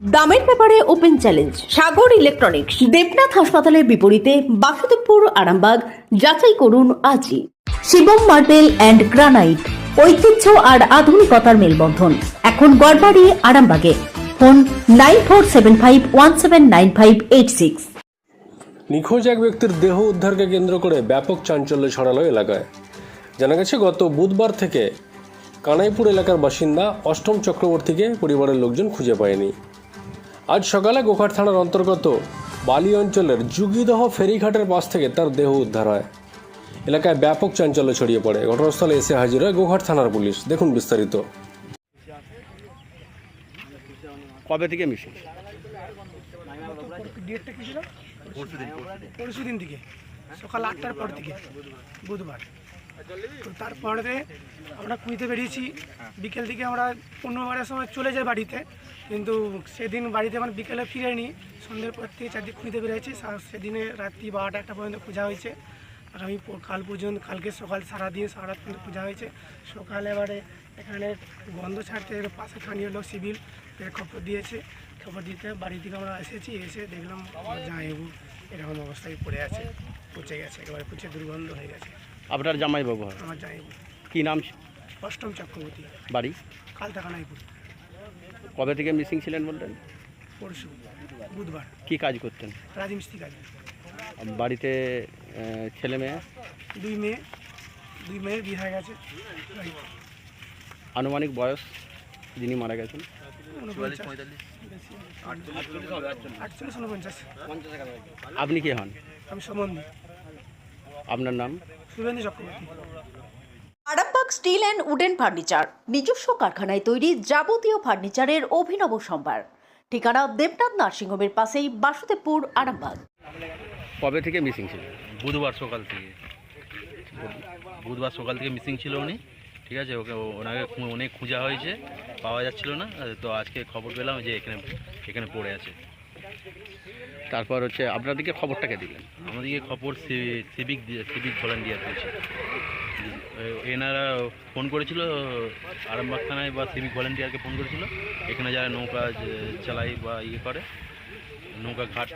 দামের ব্যাপারে open challenge Sagar electronics Debnath হাসপাতালের বিপরীতে বাসুদেবপুর, আরামবাগ, যাচাই করুন আজই। শিবম মার্বেল অ্যান্ড গ্রানাইট ঐতিহ্য আর আধুনিকতার মেলবন্ধন। এখন গড়বাড়ি, আরামবাগে। Phone nine four seven five one seven nine five eight six. নিখোঁজ এক ব্যক্তির দেহ উদ্ধারকে কেন্দ্র করে ব্যাপক চাঞ্চল্য ছড়ালো এলাকায়। জানা গেছে, গত বুধবার থেকে কানাইপুর এলাকার বাসিন্দা অষ্টম চক্রবর্তীকে পরিবারের লোকজন খুঁজে পায়নি। আজ সকালে গোঘাট থানার অন্তর্গত বালি অঞ্চলের যুগিদহ ফেরিঘাটের পাশ থেকে তার দেহ উদ্ধার হয়। এলাকায় ব্যাপক চাঞ্চল্য ছড়িয়ে পড়ে। ঘটনাস্থলে এসে হাজির হয় গোঘাট থানার পুলিশ। দেখুন বিস্তারিত। কবে থেকে মিশিং? ডেটটা কি ছিল? পরশু দিন থেকে সকাল আটটার পর থেকে বুধবার। তারপরে আমরা কুইতে বেরিয়েছি। বিকেল থেকে আমরা পনেরোবারের সময় চলে যাই বাড়িতে। কিন্তু সেদিন বাড়িতে মানে বিকেলে ফিরেনি। সন্ধ্যের পর থেকে চারদিক খুঁজতে বেরিয়েছি। সেদিনে রাত্রি বারোটা একটা পর্যন্ত পূজা হয়েছে। আগামী কাল পর্যন্ত কালকে সকাল সারাদিন সারা রাত পর্যন্ত পূজা হয়েছে। সকালে এবারে এখানে গন্ধ ছাড়তে পাশে স্থানীয় লোক সিভিল খবর দিয়েছে। খবর দিতে বাড়ি থেকে আমরা এসেছি। এসে দেখলাম আমার জামাইবাবু এরকম অবস্থায় পড়ে আছে। পচে গেছে। একেবারে পচে দুর্গন্ধ হয়ে গেছে। আপনার জামাই বাবু হয়? আমার জামাইবাবু কি নাম? অষ্টম চক্রবর্তী। বাড়ি? কালতাকানাইপুর কবে থেকে মিসিং ছিলেন বললেন? পরশু বুধবার। কি কাজ করতেন? রাজমিস্ত্রি কাজ। বাড়িতে আহ, ছেলে মেয়ে? দুই মেয়ে দুই মেয়ে বিয়ে হয়ে গেছে। আনুমানিক বয়স যিনি মারা গেছেন? আটচল্লিশ আপনি কে হন? আমি সম্বন্ধী আপনার নাম? Chakraborty. Arambagh steel and wooden furniture নিজস্ব কারখানায় তৈরি যাবতীয় ফার্নিচারের অভিনব সম্ভার। ঠিকানা দেবনাথ নার্সিংহোমের পাশেই বাসুদেবপুর আরামবাগ। কবে থেকে মিসিং ছিল? বুধবার সকাল থেকে। বুধবার সকাল থেকে মিসিং ছিল উনি। ঠিক আছে ওকে ওনাকে অনেক খোঁজা হয়েছে পাওয়া যাচ্ছিল না। তো আজকে খবর পেলাম যে এখানে এখানে পড়ে আছে। তারপর হচ্ছে আপনাদেরকে খবরটাকে দিলেন। আমাদেরকে খবর সিভিক সিভিক ভলান্টিয়ার দিয়েছে। এনারা ফোন করেছিল, আরামবাগ থানায় বা সিভিক ভলান্টিয়ারকে ফোন করেছিল। এখানে যারা নৌকা চালায় বা ইয়ে করে, নৌকা ঘাট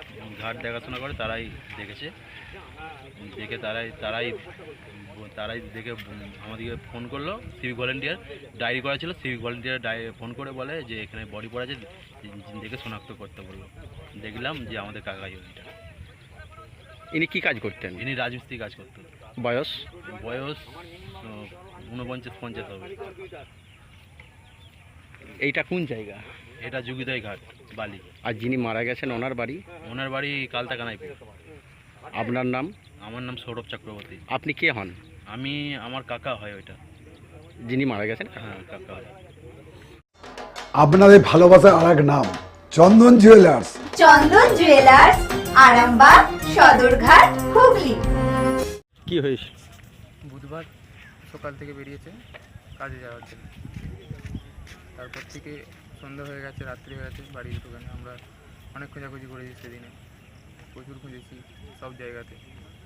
ঘাট দেখাশোনা করে, তারাই দেখেছে। দেখে তারাই তারাই তারাই দেখে আমাদেরকে ফোন করল সিভিক ভলেন্টিয়ার ডায়েরি করা ছিল সিভিক ভলেন্টিয়ার ফোন করে বলে যে এখানে বডি পড়া আছে দেখে শনাক্ত করতে বলল। দেখলাম যে আমাদের কাকাই ওইটা ইনি কি কাজ করতেন? ইনি রাজমিস্ত্রি কাজ করতেন। বয়স? বয়স ঊনপঞ্চাশ পঞ্চাশ হবে। এইটা কোন জায়গা? এটা যুগিদয় ঘাট বালি। আর যিনি মারা গেছেন ওনার বাড়ি? ওনার বাড়ি কালতাকানায় কালতাকানাইপুর। আপনার নাম? আমার নাম সৌরভ চক্রবর্তী। আপনি কে হন? আমি আমার কাকা হয় ওইটা। যিনি মারা গেছেন? হ্যাঁ কাকা হয়। আপনাদের ভালোবাসার আর এক নাম চন্দন জুয়েলার্স। চন্দন জুয়েলার্স আরামবাগ সদরঘাট হুগলি। কি হয়েছে? বুধবার সকাল থেকে বেরিয়েছে কাজে যাওয়ার জন্য। তারপর থেকে সন্ধ্যা হয়ে গেছে রাত্রি হয়ে গেছে বাড়ির ঢুকে আমরা অনেক খোঁজাখুঁজি করেছি সেদিনে। প্রচুর খুঁজেছি সব জায়গাতে।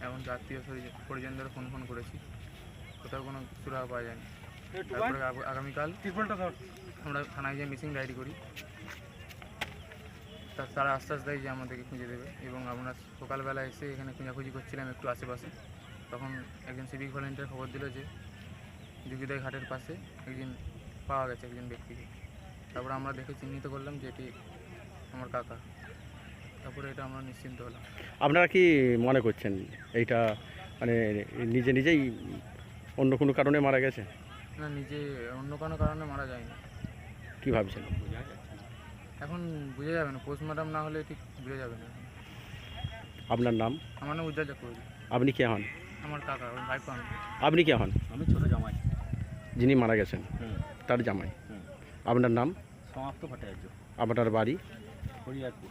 এমনকি আত্মীয় পরিজন- পরিজনদের ফোন ফোন করেছি। কোথাও কোনো সুরাহা পাওয়া যায়নি। তারপরে আগামীকাল আমরা থানায় গিয়ে মিসিং ডায়েরি করি। তা তারা আশ্বাস দেয় যে আমাদেরকে খুঁজে দেবে এবং আমরা সকালবেলা এসে এখানে খোঁজাখুঁজি করছিলাম একটু আশেপাশে। তখন একজন সিভিক ভলেন্টিয়ার খবর দিল যে যুগিদয় ঘাটের পাশে একজন পাওয়া গেছে একজন ব্যক্তিকে। তারপর আমরা দেখে চিহ্নিত করলাম যে এটি আমার কাকা। তারপরে এটা আমরা নিশ্চিন্ত হলাম। আপনারা কি মনে করছেন এইটা মানে নিজে নিজেই অন্য কোনো কারণে মারা গেছে? না নিজে অন্য কোনো কারণে মারা যায়নি। কি ভাবছেন? এখন বোঝা যাবে না পোস্টমর্টম না হলে ঠিক বোঝা যাবে না। আপনার নাম? আমার নাম উজ্জ্বল চক্রবর্তী। আপনি কে হন? আমার কাকা ভাইপো আপনি কে হন? আমি ছোটো জামাই। যিনি মারা গেছেন তার জামাই। আপনার নাম? সমাপ্ত ভট্টাচার্য। আপনার বাড়ি? হরিয়ারপুর।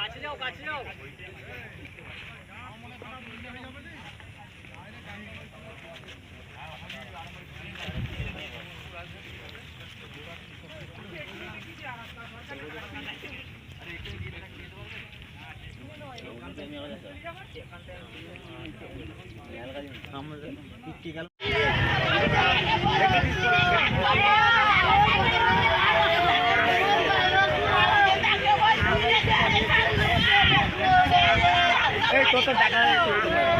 কাছে যাও কাছে যাও আমরা কি গেল আমি